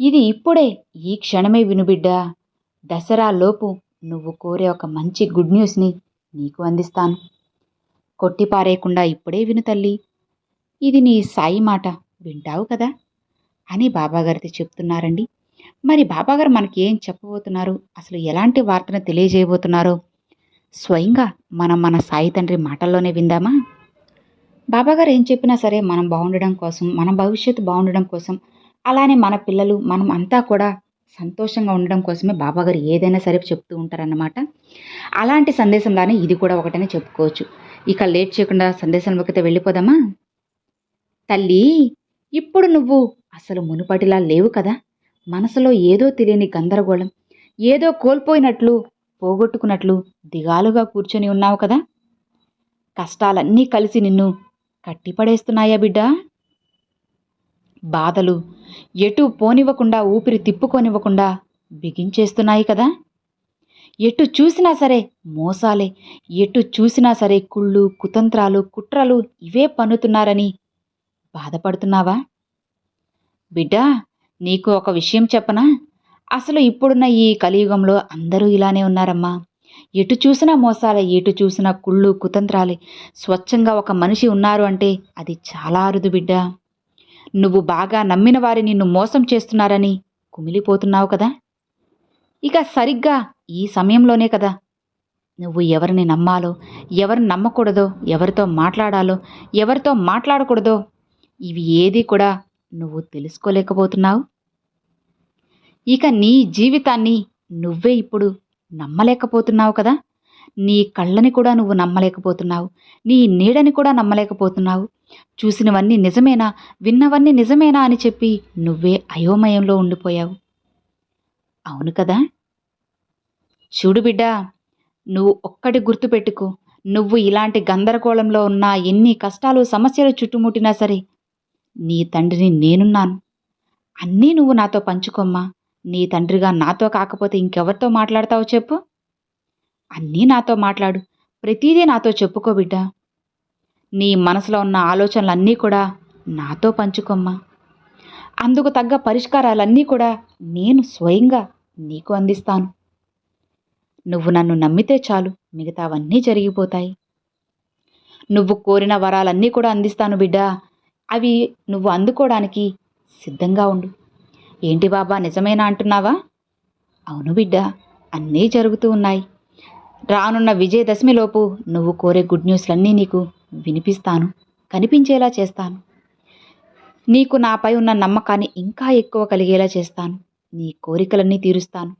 ఇది ఇప్పుడే ఈ క్షణమే వినుబిడ్డా దసరాలోపు నువ్వు కోరే ఒక మంచి గుడ్ న్యూస్ని నీకు అందిస్తాను. కొట్టిపారేయకుండా ఇప్పుడే విను తల్లి. ఇది నీ సాయి మాట వింటావు కదా? అని బాబాగారితో చెప్తున్నారండి. మరి బాబాగారు మనకి ఏం చెప్పబోతున్నారు? అసలు ఎలాంటి వార్తను తెలియజేయబోతున్నారో? స్వయంగా మనం మన సాయి తండ్రి మాటల్లోనే విందామా? బాబాగారు ఏం చెప్పినా సరే మనం బాగుండడం కోసం మన భవిష్యత్తు బాగుండడం కోసం అలానే మన పిల్లలు మనం అంతా కూడా సంతోషంగా ఉండడం కోసమే బాబాగారు ఏదైనా సరే చెప్తూ ఉంటారన్నమాట. అలాంటి సందేశంలానే ఇది కూడా ఒకటనే చెప్పుకోవచ్చు. ఇక లేట్ చేయకుండా సందేశంలోకి వెళ్ళిపోదామా? తల్లి ఇప్పుడు నువ్వు అసలు మునుపటిలా లేవు కదా? మనసులో ఏదో తెలియని గందరగోళం ఏదో కోల్పోయినట్లు పోగొట్టుకున్నట్లు దిగాలుగా కూర్చొని ఉన్నావు కదా? కష్టాలన్నీ కలిసి నిన్ను కట్టిపడేస్తున్నాయా బిడ్డా? బాధలు ఎటు పోనివ్వకుండా ఊపిరి తిప్పుకోనివ్వకుండా బిగించేస్తున్నాయి కదా? ఎటు చూసినా సరే మోసాలే ఎటు చూసినా సరే కుళ్ళు కుతంత్రాలు కుట్రలు ఇవే పన్నుతున్నారని బాధపడుతున్నావా? బిడ్డా నీకు ఒక విషయం చెప్పనా? అసలు ఇప్పుడున్న ఈ కలియుగంలో అందరూ ఇలానే ఉన్నారమ్మా. ఎటు చూసినా మోసాలే ఎటు చూసినా కుళ్ళు కుతంత్రాలే. స్వచ్ఛంగా ఒక మనిషి ఉన్నారు అంటే అది చాలా అరుదు బిడ్డా. నువ్వు బాగా నమ్మిన వారి నిన్ను మోసం చేస్తున్నారని కుమిలిపోతున్నావు కదా? ఇక సరిగ్గా ఈ సమయంలోనే కదా. నువ్వు ఎవరిని నమ్మాలో ఎవరిని నమ్మకూడదో ఎవరితో మాట్లాడాలో ఎవరితో మాట్లాడకూడదో ఇవి ఏది కూడా నువ్వు తెలుసుకోలేకపోతున్నావు? ఇక నీ జీవితాన్ని నువ్వే ఇప్పుడు నమ్మలేకపోతున్నావు కదా? నీ కళ్ళని కూడా నువ్వు నమ్మలేకపోతున్నావు. నీ నీడని కూడా నమ్మలేకపోతున్నావు. చూసినవన్నీ నిజమేనా? విన్నవన్నీ నిజమేనా అని చెప్పి నువ్వే అయోమయంలో ఉండిపోయావు. అవును కదా? చూడు బిడ్డా నువ్వు ఒక్కటి గుర్తుపెట్టుకో నువ్వు ఇలాంటి గందరగోళంలో ఉన్న ఎన్ని కష్టాలు సమస్యలు చుట్టుముట్టినా సరే నీ తండ్రిని నేనున్నాను. అన్నీ నువ్వు నాతో పంచుకోమ్మా. నీ తండ్రిగా నాతో కాకపోతే ఇంకెవరితో మాట్లాడతావో చెప్పు? అన్నీ నాతో మాట్లాడు. ప్రతిదీ నాతో చెప్పుకో బిడ్డా. నీ మనసులో ఉన్న ఆలోచనలన్నీ కూడా నాతో పంచుకోమ్మా. అందుకు తగ్గ పరిష్కారాలన్నీ కూడా నేను స్వయంగా నీకు అందిస్తాను. నువ్వు నన్ను నమ్మితే చాలు మిగతావన్నీ జరిగిపోతాయి. నువ్వు కోరిన వరాలన్నీ కూడా అందిస్తాను బిడ్డా. అవి నువ్వు అందుకోవడానికి సిద్ధంగా ఉండు. ఏంటి బాబా నిజమేనా అంటున్నావా? అవును బిడ్డ అన్నీ జరుగుతూ ఉన్నాయి. రానున్న విజయదశమిలోపు నువ్వు కోరే గుడ్ న్యూస్లన్నీ నీకు వినిపిస్తాను కనిపించేలా చేస్తాను. నీకు నాపై ఉన్న నమ్మకాన్ని ఇంకా ఎక్కువ కలిగేలా చేస్తాను. నీ కోరికలన్నీ తీరుస్తాను.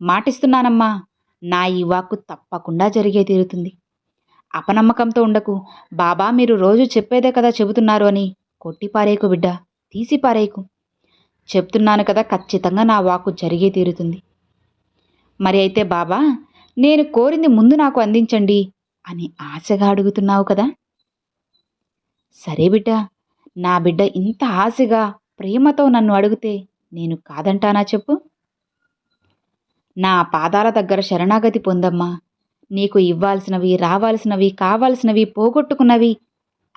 మాటిస్తున్నానమ్మా నా ఈ వాక్కు తప్పకుండా జరిగే తీరుతుంది. అపనమ్మకంతో ఉండకు. బాబా మీరు రోజు చెప్పేదే కదా చెబుతున్నారు అని కొట్టిపారేయకు బిడ్డ తీసి పారేయకు చెప్తున్నాను కదా ఖచ్చితంగా నా వాక్కు జరిగే తీరుతుంది. మరి అయితే బాబా నేను కోరింది ముందు నాకు అందించండి. అని ఆశగా అడుగుతున్నావు కదా? సరే బిడ్డ నా బిడ్డ ఇంత ఆశగా ప్రేమతో నన్ను అడిగితే నేను కాదంటానా చెప్పు? నా పాదాల దగ్గర శరణాగతి పొందమ్మా. నీకు ఇవ్వాల్సినవి రావాల్సినవి కావాల్సినవి పోగొట్టుకున్నవి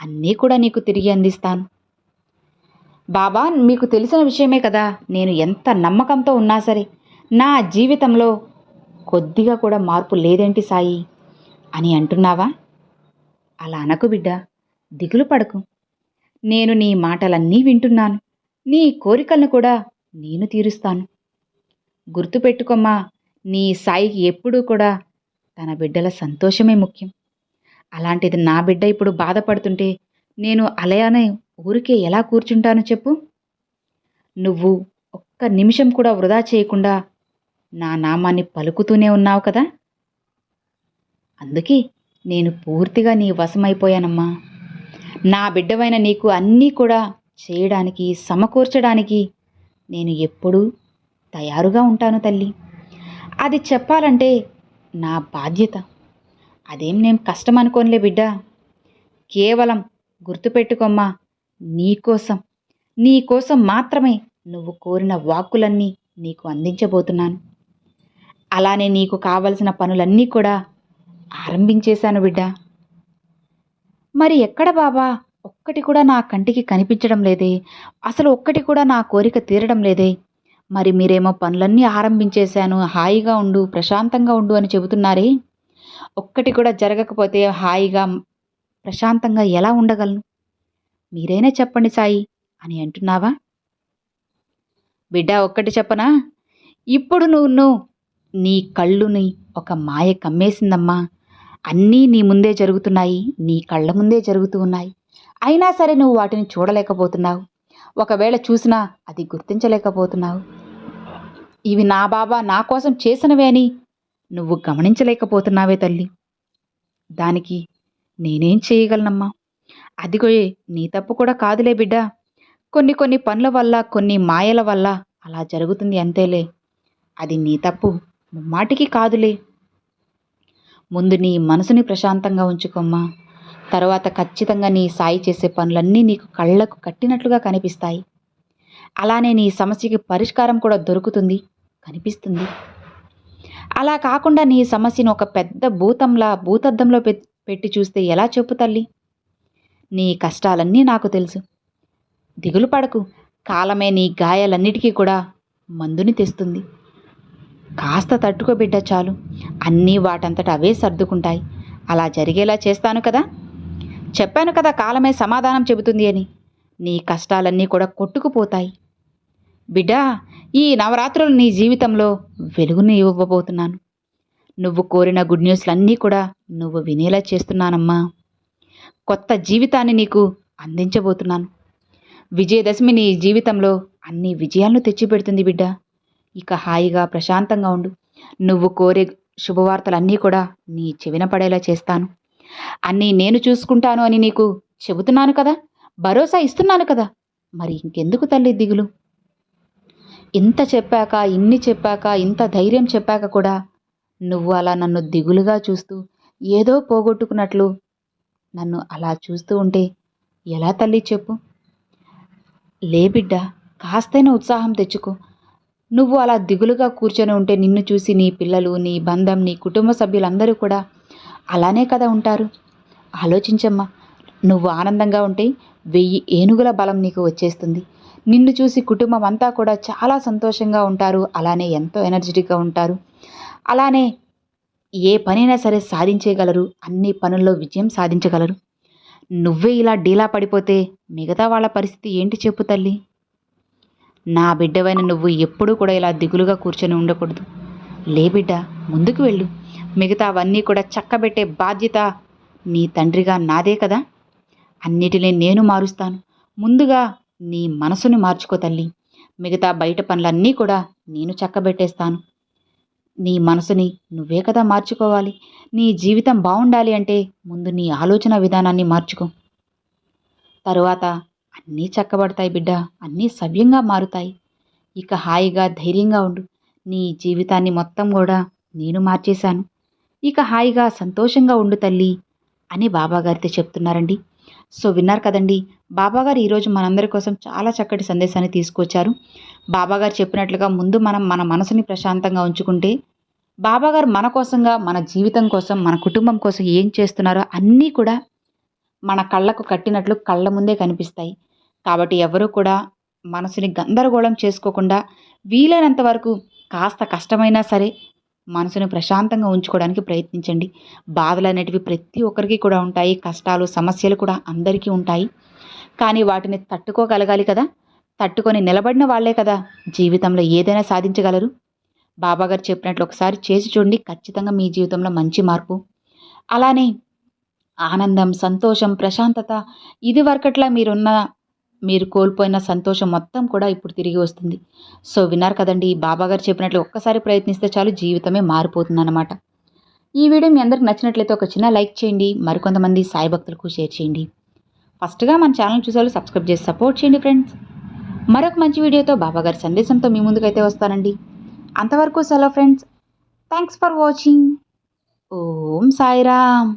అన్నీ కూడా నీకు తిరిగి అందిస్తాను. బాబా మీకు తెలిసిన విషయమే కదా నేను ఎంత నమ్మకంతో ఉన్నా సరే నా జీవితంలో కొద్దిగా కూడా మార్పు లేదేంటి సాయి? అని అంటున్నావా? అలా అనకు బిడ్డ దిగులు పడకు. నేను నీ మాటలన్నీ వింటున్నాను. నీ కోరికలను కూడా నేను తీరుస్తాను. గుర్తుపెట్టుకోమ్మా నీ సాయికి ఎప్పుడూ కూడా తన బిడ్డల సంతోషమే ముఖ్యం. అలాంటిది నా బిడ్డ ఇప్పుడు బాధపడుతుంటే నేను అలానే ఊరికే ఎలా కూర్చుంటాను చెప్పు? నువ్వు ఒక్క నిమిషం కూడా వృధా చేయకుండా నా నామాన్ని పలుకుతూనే ఉన్నావు కదా? అందుకే నేను పూర్తిగా నీ వశమైపోయానమ్మా. నా బిడ్డవైన నీకు అన్నీ కూడా చేయడానికి సమకూర్చడానికి నేను ఎప్పుడూ తయారుగా ఉంటాను తల్లి. అది చెప్పాలంటే నా బాధ్యత. అదేం నేను కష్టం అనుకోనిలే బిడ్డ. కేవలం గుర్తుపెట్టుకోమ్మా నీకోసం నీకోసం మాత్రమే నువ్వు కోరిన వాక్కులన్నీ నీకు అందించబోతున్నాను. అలానే నీకు కావలసిన పనులన్నీ కూడా ఆరంభించేశాను బిడ్డా. మరి ఎక్కడ బాబా? ఒక్కటి కూడా నా కంటికి కనిపించడం లేదే. అసలు ఒక్కటి కూడా నా కోరిక తీరడం లేదే. మరి మీరేమో పనులన్నీ ఆరంభించేశాను. హాయిగా ఉండు ప్రశాంతంగా ఉండు అని చెబుతున్నారే? ఒక్కటి కూడా జరగకపోతే హాయిగా ప్రశాంతంగా ఎలా ఉండగలను? మీరైనా చెప్పండి సాయి అని అంటున్నావా? బిడ్డ ఒక్కటి చెప్పనా? ఇప్పుడు నువ్వు నీ కళ్ళుని ఒక మాయ కమ్మేసిందమ్మా. అన్నీ నీ ముందే జరుగుతున్నాయి నీ కళ్ళ ముందే జరుగుతూ ఉన్నాయి. అయినా సరే నువ్వు వాటిని చూడలేకపోతున్నావు. ఒకవేళ చూసినా అది గుర్తించలేకపోతున్నావు. ఇవి నా బాబా నా కోసం చేసినవే అని నువ్వు గమనించలేకపోతున్నావే తల్లి. దానికి నేనేం చేయగలనమ్మా? అదిగో నీ తప్పు కూడా కాదులే బిడ్డ. కొన్ని కొన్ని పనుల వల్ల కొన్ని మాయల వల్ల అలా జరుగుతుంది అంతేలే. అది నీ తప్పు ముమ్మాటికి కాదులే. ముందు నీ మనసుని ప్రశాంతంగా ఉంచుకోమ్మా. తర్వాత ఖచ్చితంగా నీ సాయి చేసే పనులన్నీ నీకు కళ్ళకు కట్టినట్లుగా కనిపిస్తాయి. అలానే నీ సమస్యకి పరిష్కారం కూడా దొరుకుతుంది. కనిపిస్తుంది. అలా కాకుండా నీ సమస్యను ఒక పెద్ద భూతంలా భూతద్దంలో పెట్టి చూస్తే ఎలా చెప్పు తల్లి? నీ కష్టాలన్నీ నాకు తెలుసు. దిగులు పడకు. కాలమే నీ గాయాలన్నిటికీ కూడా మందుని తెస్తుంది. కాస్త తట్టుకో బిడ్డ చాలు. అన్నీ వాటంతట అవే సర్దుకుంటాయి. అలా జరిగేలా చేస్తాను కదా? చెప్పాను కదా కాలమే సమాధానం చెబుతుంది అని. నీ కష్టాలన్నీ కూడా కొట్టుకుపోతాయి. బిడ్డా ఈ నవరాత్రులు నీ జీవితంలో వెలుగుని ఇవ్వబోతున్నాను. నువ్వు కోరిన గుడ్ న్యూస్లన్నీ కూడా నువ్వు వినేలా చేస్తున్నానమ్మా. కొత్త జీవితాన్ని నీకు అందించబోతున్నాను. విజయదశమి నీ జీవితంలో అన్ని విజయాలను తెచ్చిపెడుతుంది బిడ్డ. ఇక హాయిగా ప్రశాంతంగా ఉండు. నువ్వు కోరే శుభవార్తలన్నీ కూడా నీ చెవిన పడేలా చేస్తాను. అన్నీ నేను చూసుకుంటాను అని నీకు చెబుతున్నాను కదా? భరోసా ఇస్తున్నాను కదా? మరి ఇంకెందుకు తల్లి దిగులు? ఇంత చెప్పాక ఇన్ని చెప్పాక ఇంత ధైర్యం చెప్పాక కూడా నువ్వు అలా నన్ను దిగులుగా చూస్తూ ఏదో పోగొట్టుకున్నట్లు నన్ను అలా చూస్తూ ఉంటే ఎలా తల్లి చెప్పు? లే బిడ్డ కాస్తైనా ఉత్సాహం తెచ్చుకో. నువ్వు అలా దిగులుగా కూర్చొని ఉంటే నిన్ను చూసి నీ పిల్లలు నీ బంధం నీ కుటుంబ సభ్యులందరూ కూడా అలానే కదా ఉంటారు. ఆలోచించమ్మా నువ్వు ఆనందంగా ఉంటే వెయ్యి ఏనుగుల బలం నీకు వచ్చేస్తుంది. నిన్ను చూసి కుటుంబం అంతా కూడా చాలా సంతోషంగా ఉంటారు అలానే ఎంతో ఎనర్జెటిక్గా ఉంటారు. అలానే ఏ పనైనా సరే సాధించగలరు అన్ని పనుల్లో విజయం సాధించగలరు. నువ్వే ఇలా డీలా పడిపోతే మిగతా వాళ్ళ పరిస్థితి ఏంటి చెప్పు తల్లి? నా బిడ్డవైన నువ్వు ఎప్పుడూ కూడా ఇలా దిగులుగా కూర్చొని ఉండకూడదు. లే బిడ్డ ముందుకు వెళ్ళు. మిగతా అవన్నీ కూడా చక్కబెట్టే బాధ్యత నీ తండ్రిగా నాదే కదా? అన్నిటినీ నేను మారుస్తాను. ముందుగా నీ మనసుని మార్చుకో తల్లి. మిగతా బయట పనులన్నీ కూడా నేను చక్కబెట్టేస్తాను. నీ మనసుని నువ్వే కదా మార్చుకోవాలి. నీ జీవితం బాగుండాలి అంటే ముందు నీ ఆలోచన విధానాన్ని మార్చుకో. తరువాత అన్నీ చక్కబడతాయి బిడ్డ. అన్నీ సవ్యంగా మారుతాయి. ఇక హాయిగా ధైర్యంగా ఉండు. నీ జీవితాన్ని మొత్తం కూడా నేను మార్చేశాను. ఇక హాయిగా సంతోషంగా ఉండు తల్లి అని బాబాగారితో చెప్తున్నారండి. సో విన్నారు కదండి. బాబాగారు ఈరోజు మనందరి కోసం చాలా చక్కటి సందేశాన్ని తీసుకొచ్చారు. బాబాగారు చెప్పినట్లుగా ముందు మనం మన మనసుని ప్రశాంతంగా ఉంచుకుంటే బాబాగారు మన కోసంగా మన జీవితం కోసం మన కుటుంబం కోసం ఏం చేస్తున్నారో అన్నీ కూడా మన కళ్ళకు కట్టినట్లు కళ్ళ ముందే కనిపిస్తాయి. కాబట్టి ఎవరూ కూడా మనసుని గందరగోళం చేసుకోకుండా వీలైనంత వరకు కాస్త కష్టమైనా సరే మనసును ప్రశాంతంగా ఉంచుకోవడానికి ప్రయత్నించండి. బాధలు అనేటివి ప్రతి ఒక్కరికి కూడా ఉంటాయి. కష్టాలు సమస్యలు కూడా అందరికీ ఉంటాయి. కానీ వాటిని తట్టుకోగలగాలి కదా? తట్టుకొని నిలబడిన వాళ్ళే కదా జీవితంలో ఏదైనా సాధించగలరు? బాబాగారు చెప్పినట్లు ఒకసారి చేసి చూడండి. ఖచ్చితంగా మీ జీవితంలో మంచి మార్పు. అలానే ఆనందం సంతోషం ప్రశాంతత ఇది వరకట్లా మీరున్న మీరు కోల్పోయిన సంతోషం మొత్తం కూడా ఇప్పుడు తిరిగి వస్తుంది. సో విన్నారు కదండి బాబాగారు చెప్పినట్లు ఒక్కసారి ప్రయత్నిస్తే చాలు జీవితమే మారిపోతుందన్నమాట. ఈ వీడియో మీ అందరికి నచ్చినట్లయితే ఒక చిన్న లైక్ చేయండి మరికొంతమంది సాయి భక్తులకు షేర్ చేయండి. ఫస్ట్గా మన ఛానల్ చూసేవాళ్ళు సబ్స్క్రైబ్ చేసి సపోర్ట్ చేయండి ఫ్రెండ్స్. మరొక మంచి వీడియోతో బాబాగారి సందేశంతో మీ ముందుకైతే వస్తానండి. అంతవరకు సెలవు friends. Thanks for watching. Om Sairam.